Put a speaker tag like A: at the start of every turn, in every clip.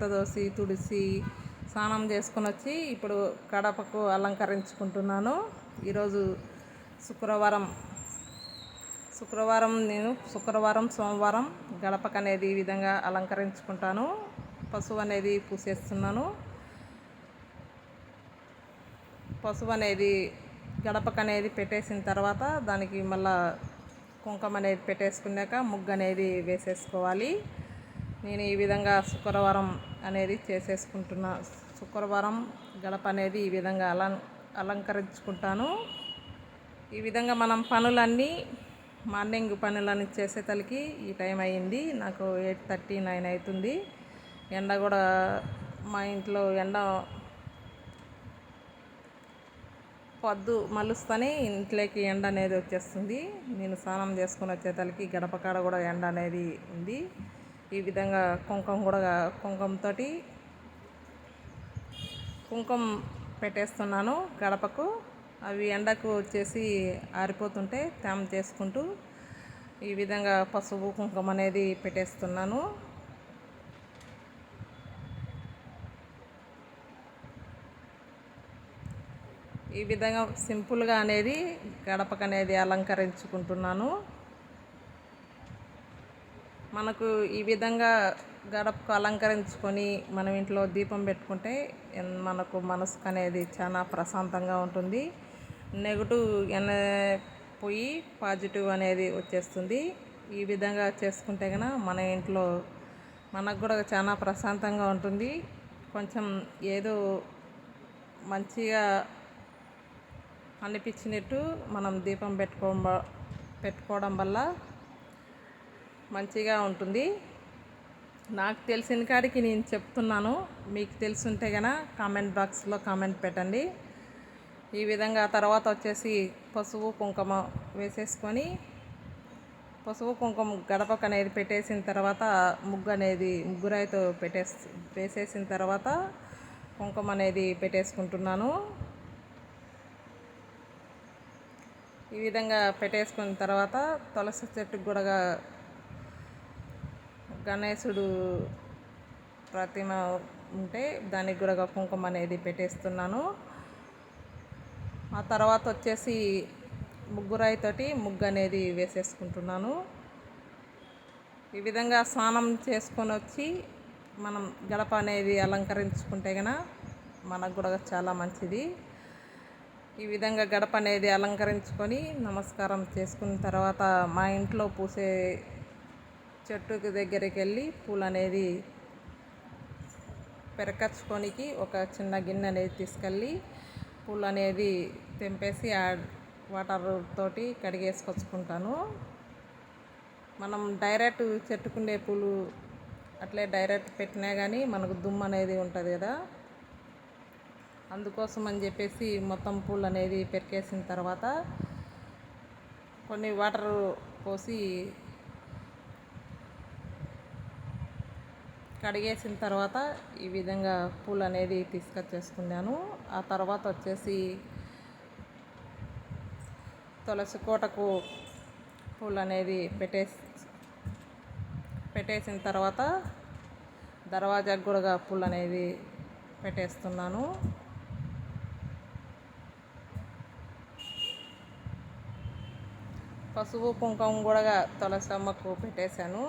A: కట్టదోసి తుడిసి స్నానం చేసుకుని వచ్చి ఇప్పుడు కడపకు అలంకరించుకుంటున్నాను. ఈరోజు శుక్రవారం. శుక్రవారం నేను శుక్రవారం సోమవారం గడపకు అనేది ఈ విధంగా అలంకరించుకుంటాను. పసుపు అనేది పూసేస్తున్నాను. పసుపు అనేది గడపకు అనేది పెట్టేసిన తర్వాత దానికి మళ్ళా కుంకుమ అనేది పెట్టేసుకున్నాక ముగ్గు అనేది వేసేసుకోవాలి. నేను ఈ విధంగా శుక్రవారం అనేది చేసేసుకుంటున్నా శుక్రవారం గడప అనేది ఈ విధంగా అలం అలంకరించుకుంటాను. ఈ విధంగా మనం పనులన్నీ మార్నింగ్ పనులన్నీ చేసేతలికి ఈ టైం అయ్యింది. నాకు ఎయిట్ థర్టీ నైన్ అవుతుంది ఎండ కూడా మా ఇంట్లో ఎండ పొద్దు మలుస్తూనే ఇంట్లోకి ఎండ అనేది వచ్చేస్తుంది. నేను స్నానం చేసుకుని వచ్చేతలకి గడప కాడ కూడా ఎండ అనేది ఉంది. ఈ విధంగా కుంకుమ కూడా కుంకుమతో కుంకుమ పెట్టేస్తున్నాను గడపకు. అవి ఎండకు వచ్చేసి ఆరిపోతుంటే తేమ చేసుకుంటూ ఈ విధంగా పసుపు కుంకుమ అనేది పెట్టేస్తున్నాను. ఈ విధంగా సింపుల్గా అనేది గడపకు అనేది అలంకరించుకుంటున్నాను. మనకు ఈ విధంగా గడపకు అలంకరించుకొని మనం ఇంట్లో దీపం పెట్టుకుంటే మనకు మనసుకు అనేది చాలా ప్రశాంతంగా ఉంటుంది. నెగటివ్ ఎన పోయి పాజిటివ్ అనేది వచ్చేస్తుంది. ఈ విధంగా చేసుకుంటే కనుక మన ఇంట్లో మనకు కూడా చాలా ప్రశాంతంగా ఉంటుంది. కొంచెం ఏదో మంచిగా అనిపించినట్టు మనం దీపం పెట్టుకో పెట్టుకోవడం వల్ల మంచిగా ఉంటుంది. నాకు తెలిసిన కాడికి నేను చెప్తున్నాను. మీకు తెలుసుంటే కనుక కామెంట్ బాక్స్లో కామెంట్ పెట్టండి. ఈ విధంగా తర్వాత వచ్చేసి పసుపు కుంకుమ వేసేసుకొని పసుపు కుంకుమ గడపకు అనేది పెట్టేసిన తర్వాత ముగ్గు అనేది ముగ్గురాయితో పెట్టేసి వేసేసిన తర్వాత కుంకుమ అనేది పెట్టేసుకుంటున్నాను. ఈ విధంగా పెట్టేసుకున్న తర్వాత తులసి చెట్టుకు కూడా గణేశుడు ప్రతిమ ఉంటే దానికి కూడా కుంకుమ అనేది పెట్టేస్తున్నాను. ఆ తర్వాత వచ్చేసి ముగ్గురాయితోటి ముగ్గు అనేది వేసేసుకుంటున్నాను. ఈ విధంగా స్నానం చేసుకొని వచ్చి మనం గడప అనేది అలంకరించుకుంటే కనుక మనకు కూడా చాలా మంచిది. ఈ విధంగా గడప అనేది అలంకరించుకొని నమస్కారం చేసుకున్న తర్వాత మా ఇంట్లో పూసే చెట్టుకు దగ్గరికి వెళ్ళి పూలు అనేది పెరకచ్చుకొనికి ఒక చిన్న గిన్నె అనేది తీసుకెళ్ళి పూలు అనేది తెంపేసి వాటర్ తోటి కడిగేసుకొచ్చుకుంటాను. మనం డైరెక్ట్ చెట్టుకుండే పూలు అట్లే డైరెక్ట్ పెట్టినా కానీ మనకు దుమ్ము అనేది ఉంటుంది కదా. అందుకోసం అని చెప్పేసి మొత్తం పూలు అనేది పెరికేసిన తర్వాత కొన్ని వాటర్ పోసి కడిగేసిన తర్వాత ఈ విధంగా పూలు అనేది తీసుకొచ్చేసుకున్నాను. ఆ తర్వాత వచ్చేసి తులసి కోటకు పూలు అనేది పెట్టేసి పెట్టేసిన తర్వాత దర్వాజాకు కూడా పూలు అనేది పెట్టేస్తున్నాను. పసుపు కుంకుమ కూడా తులసి అమ్మకు పెట్టేశాను.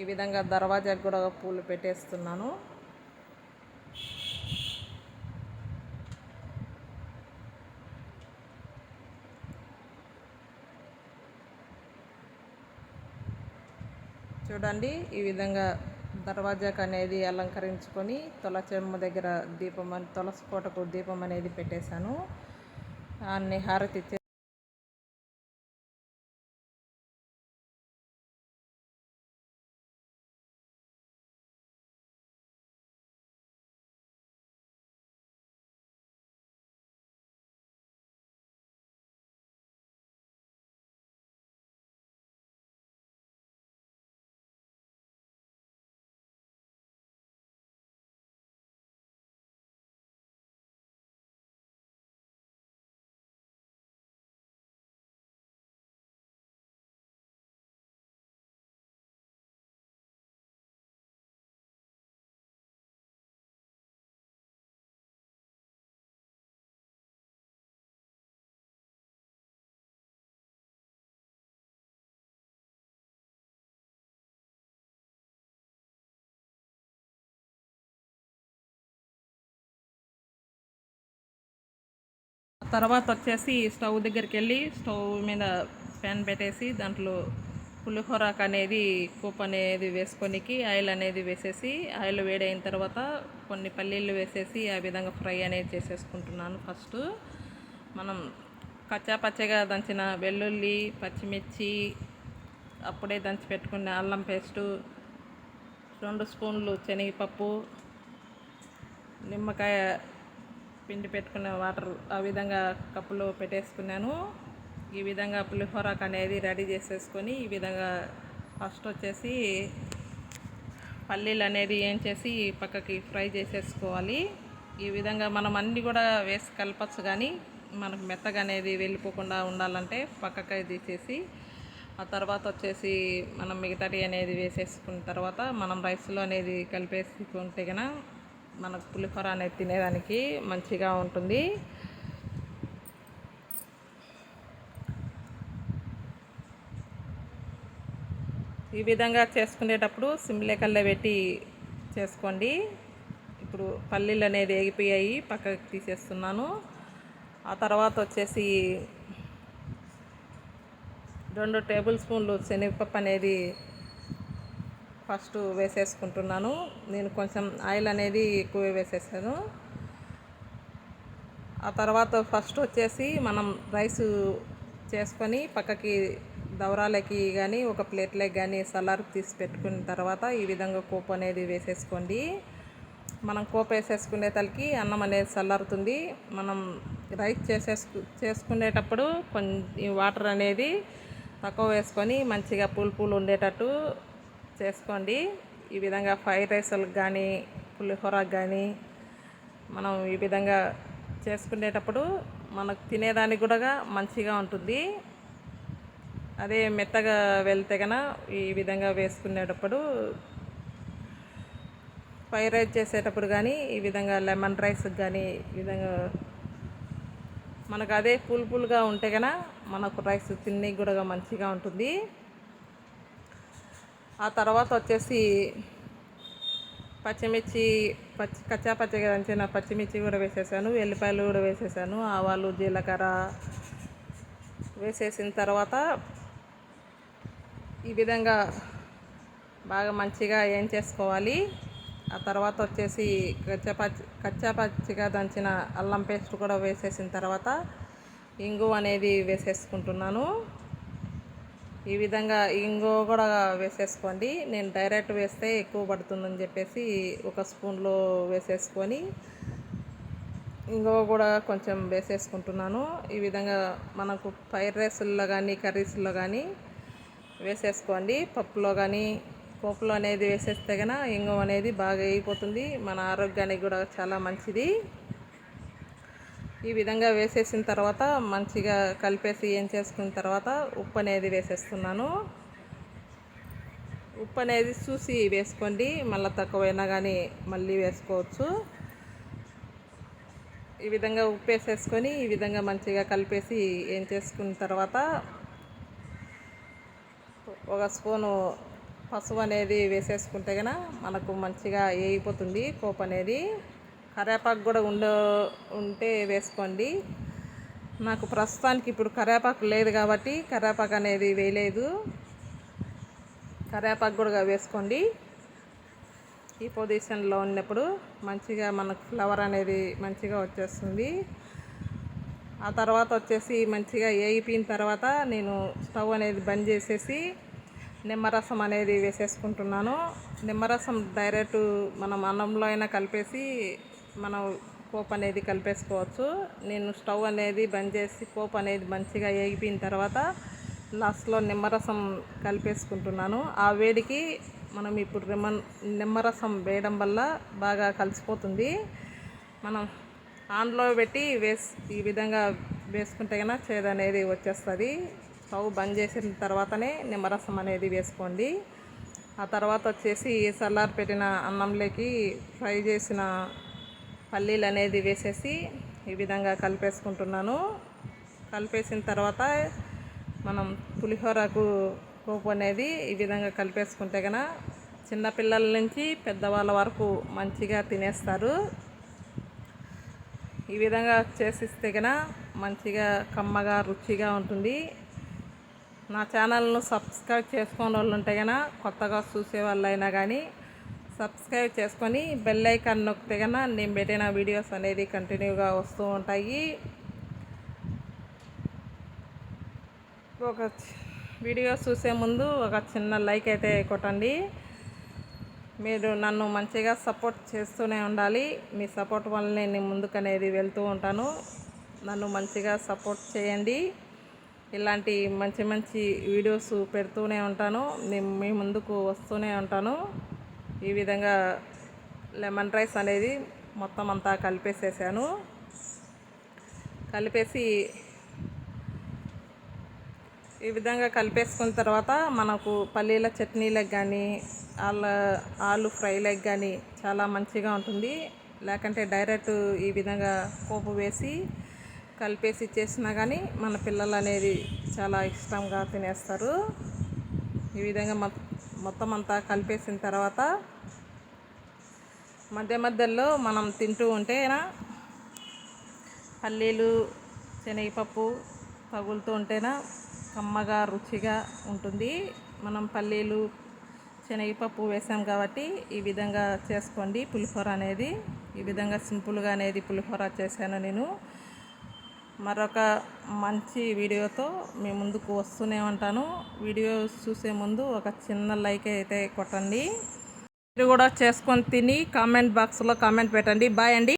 A: ఈ విధంగా దర్వాజాకు కూడా పూలు పెట్టేస్తున్నాను. చూడండి ఈ విధంగా దర్వాజాకు అనేది అలంకరించుకొని తొలచెమ్మ దగ్గర దీపం తులసి కోటకు దీపం అనేది పెట్టేశాను. అన్ని హారతి తర్వాత వచ్చేసి స్టవ్ దగ్గరికి వెళ్ళి స్టవ్ మీద ప్యాన్ పెట్టేసి దాంట్లో పులిహోరాకు అనేది కూప్ అనేది వేసుకొనికి ఆయిల్ అనేది వేసేసి ఆయిల్ వేడైన తర్వాత కొన్ని పల్లీలు వేసేసి ఆ విధంగా ఫ్రై అనేది చేసేసుకుంటున్నాను ఫస్ట్. మనం కచ్చా పచ్చగా దంచిన వెల్లుల్లి పచ్చిమిర్చి అప్పుడే దంచి పెట్టుకున్న అల్లం పేస్టు రెండు స్పూన్లు శనగపప్పు నిమ్మకాయ పిండి పెట్టుకున్న వాటర్ ఆ విధంగా కప్పులో పెట్టేసుకున్నాను. ఈ విధంగా పులిహోరాకు అనేది రెడీ చేసేసుకొని ఈ విధంగా ఫస్ట్ వచ్చేసి పల్లీలు అనేది ఏం చేసి పక్కకి ఫ్రై చేసేసుకోవాలి. ఈ విధంగా మనం అన్నీ కూడా వేసి కలపచ్చు కానీ మనకు మెత్తగా అనేది వెళ్ళిపోకుండా ఉండాలంటే పక్కకి తీసేసి ఆ తర్వాత వచ్చేసి మనం మిగతాటి అనేది వేసేసుకున్న తర్వాత మనం రైస్లో అనేది కలిపేసుకుంటే కనుక మనకు పులిహోర అనేది తినేదానికి మంచిగా ఉంటుంది. ఈ విధంగా చేసుకునేటప్పుడు సిమ్లేకల్లో పెట్టి చేసుకోండి. ఇప్పుడు పల్లీలు అనేది ఎగిపోయాయి పక్కకి తీసేస్తున్నాను. ఆ తర్వాత వచ్చేసి రెండు టేబుల్ స్పూన్లు శనగపప్పు అనేది ఫస్ట్ వేసేసుకుంటున్నాను. నేను కొంచెం ఆయిల్ అనేది ఎక్కువ వేసేసాను. ఆ తర్వాత ఫస్ట్ వచ్చేసి మనం రైస్ చేసుకొని పక్కకి దవరాలకి కానీ ఒక ప్లేట్లోకి కానీ సలార్ తీసి పెట్టుకున్న తర్వాత ఈ విధంగా కోపు అనేది వేసేసుకోండి. మనం కోపు వేసేసుకునే తలకి అన్నం అనేది చల్లారుతుంది మనం రైస్ చేసేసుకు చేసుకునేటప్పుడు కొంచెం వాటర్ అనేది తక్కువ వేసుకొని మంచిగా పూలు పూలు ఉండేటట్టు చేసుకోండి. ఈ విధంగా ఫ్రైడ్ రైస్లకు కానీ పులిహోరకు కానీ మనం ఈ విధంగా చేసుకునేటప్పుడు మనకు తినేదానికి కూడా మంచిగా ఉంటుంది. అదే మెత్తగా వెళ్తే కన ఈ విధంగా వేసుకునేటప్పుడు ఫ్రైడ్ రైస్ చేసేటప్పుడు కానీ ఈ విధంగా లెమన్ రైస్కి కానీ ఈ విధంగా మనకు అదే ఫుల్ ఫుల్గా ఉంటే కన మనకు రైస్ తిన్నీ కూడా మంచిగా ఉంటుంది. ఆ తర్వాత వచ్చేసి పచ్చిమిర్చి పచ్చి కచ్చా పచ్చిగా దంచిన పచ్చిమిర్చి కూడా వేసేసాను వెల్లిపాయలు కూడా వేసేసాను ఆవాలు జీలకర్ర వేసేసిన తర్వాత ఈ విధంగా బాగా మంచిగా ఏం చేసుకోవాలి? ఆ తర్వాత వచ్చేసి కచ్చపచ్చి కచ్చాపచ్చిగా దంచిన అల్లం పేస్ట్ కూడా వేసేసిన తర్వాత ఇంగు అనేది వేసేసుకుంటున్నాను. ఈ విధంగా ఇంగో కూడా వేసేసుకోండి. నేను డైరెక్ట్ వేస్తే ఎక్కువ పడుతుందని చెప్పేసి ఒక స్పూన్లో వేసేసుకొని ఇంగువ కూడా కొంచెం వేసేసుకుంటున్నాను. ఈ విధంగా మనకు ఫ్రైడ్ రైస్లో కానీ కర్రీస్లో కానీ వేసేసుకోండి. పప్పులో కానీ పోపులో అనేది వేసేస్తే కనుక ఇంగువ అనేది బాగా అయిపోతుంది. మన ఆరోగ్యానికి కూడా చాలా మంచిది. ఈ విధంగా వేసేసిన తర్వాత మంచిగా కలిపేసి ఏం చేసుకున్న తర్వాత ఉప్పు అనేది వేసేస్తున్నాను. ఉప్పు అనేది చూసి వేసుకోండి. మళ్ళీ తక్కువైనా కానీ మళ్ళీ వేసుకోవచ్చు. ఈ విధంగా ఉప్పు వేసేసుకొని ఈ విధంగా మంచిగా కలిపేసి ఏం చేసుకున్న తర్వాత ఒక స్పూను పసుపు అనేది వేసేసుకుంటే కనుక మనకు మంచిగా వేయిపోతుంది పోపు అనేది కరేపాకు కూడా ఉండ ఉంటే వేసుకోండి. నాకు ప్రస్తుతానికి ఇప్పుడు కరేపాకు లేదు కాబట్టి కరేపాకు అనేది వేయలేదు. కరేపాకు కూడా వేసుకోండి. ఈ పొజిషన్లో ఉన్నప్పుడు మంచిగా మనకు ఫ్లవర్ అనేది మంచిగా వచ్చేస్తుంది. ఆ తర్వాత వచ్చేసి మంచిగా వేగిపోయిన తర్వాత నేను స్టవ్ అనేది బంద్ చేసేసి నిమ్మరసం అనేది వేసేసుకుంటున్నాను. నిమ్మరసం డైరెక్ట్ మనం అన్నంలో అయినా కలిపేసి మనం పోపు అనేది కలిపేసుకోవచ్చు. నేను స్టవ్ అనేది బంద్ చేసి పోపు అనేది మంచిగా వేగిపోయిన తర్వాత లాస్ట్లో నిమ్మరసం కలిపేసుకుంటున్నాను. ఆ వేడికి మనం ఇప్పుడు రిమన్ నిమ్మరసం వేయడం వల్ల బాగా కలిసిపోతుంది. మనం ఆన్లో పెట్టి వేస్ ఈ విధంగా వేసుకుంటే కన్నా చేదు అనేది వచ్చేస్తుంది. స్టవ్ బంద్ చేసిన తర్వాతనే నిమ్మరసం అనేది వేసుకోండి. ఆ తర్వాత వచ్చేసి సల్లార్ పెట్టిన అన్నంలోకి ఫ్రై చేసిన పల్లీలు అనేది వేసేసి ఈ విధంగా కలిపేసుకుంటున్నాను. కలిపేసిన తర్వాత మనం పులిహోరకు పోపు అనేది ఈ విధంగా కలిపేసుకుంటే కనుక చిన్నపిల్లల నుంచి పెద్దవాళ్ళ వరకు మంచిగా తినేస్తారు. ఈ విధంగా చేసిస్తే కనుక మంచిగా కమ్మగా రుచిగా ఉంటుంది. నా ఛానల్ను సబ్స్క్రైబ్ చేసుకునే వాళ్ళు ఉంటే కనుక కొత్తగా చూసే వాళ్ళు అయినా కానీ సబ్స్క్రైబ్ చేసుకొని బెల్ ఐకాన్ నొక్కితే కనుక నేను పెట్టిన వీడియోస్ అనేది కంటిన్యూగా వస్తూ ఉంటాయి. ఒక వీడియో చూసే ముందు ఒక చిన్న లైక్ అయితే కొట్టండి. మీరు నన్ను మంచిగా సపోర్ట్ చేస్తూనే ఉండాలి. మీ సపోర్ట్ వల్లనే నేను ముందుకు అనేది వెళ్తూ ఉంటాను. నన్ను మంచిగా సపోర్ట్ చేయండి. ఇలాంటి మంచి మంచి వీడియోస్ పెడుతూనే ఉంటాను. నేను మీ ముందుకు వస్తూనే ఉంటాను. ఈ విధంగా లెమన్ రైస్ అనేది మొత్తం అంతా కలిపేసేసాను. కలిపేసి ఈ విధంగా కలిపేసుకున్న తర్వాత మనకు పల్లీల చట్నీలకు కానీ ఆల ఆలు ఫ్రైలకు కానీ చాలా మంచిగా ఉంటుంది. లేకంటే డైరెక్ట్ ఈ విధంగా పోపు వేసి కలిపేసి చేసినా కానీ మన పిల్లలు అనేది చాలా ఇష్టంగా తినేస్తారు. ఈ విధంగా మొ- మొత్తం అంతా కలిపేసిన తర్వాత మధ్య మధ్యలో మనం తింటూ ఉంటేనా పల్లీలు శనగపప్పు తగులుతూ ఉంటేనా కమ్మగా రుచిగా ఉంటుంది. మనం పల్లీలు శనగపప్పు వేసాం కాబట్టి ఈ విధంగా చేసుకోండి. పులిహోర అనేది ఈ విధంగా సింపుల్గా అనేది పులిహోర చేశాను నేను. మరొక మంచి వీడియోతో మీ ముందుకు వస్తూనే ఉంటాను. వీడియో చూసే ముందు ఒక చిన్న లైక్ అయితే కొట్టండి. మీరు కూడా చేసుకొని తిని కామెంట్ బాక్స్లో కామెంట్ పెట్టండి. బాయ్ అండి.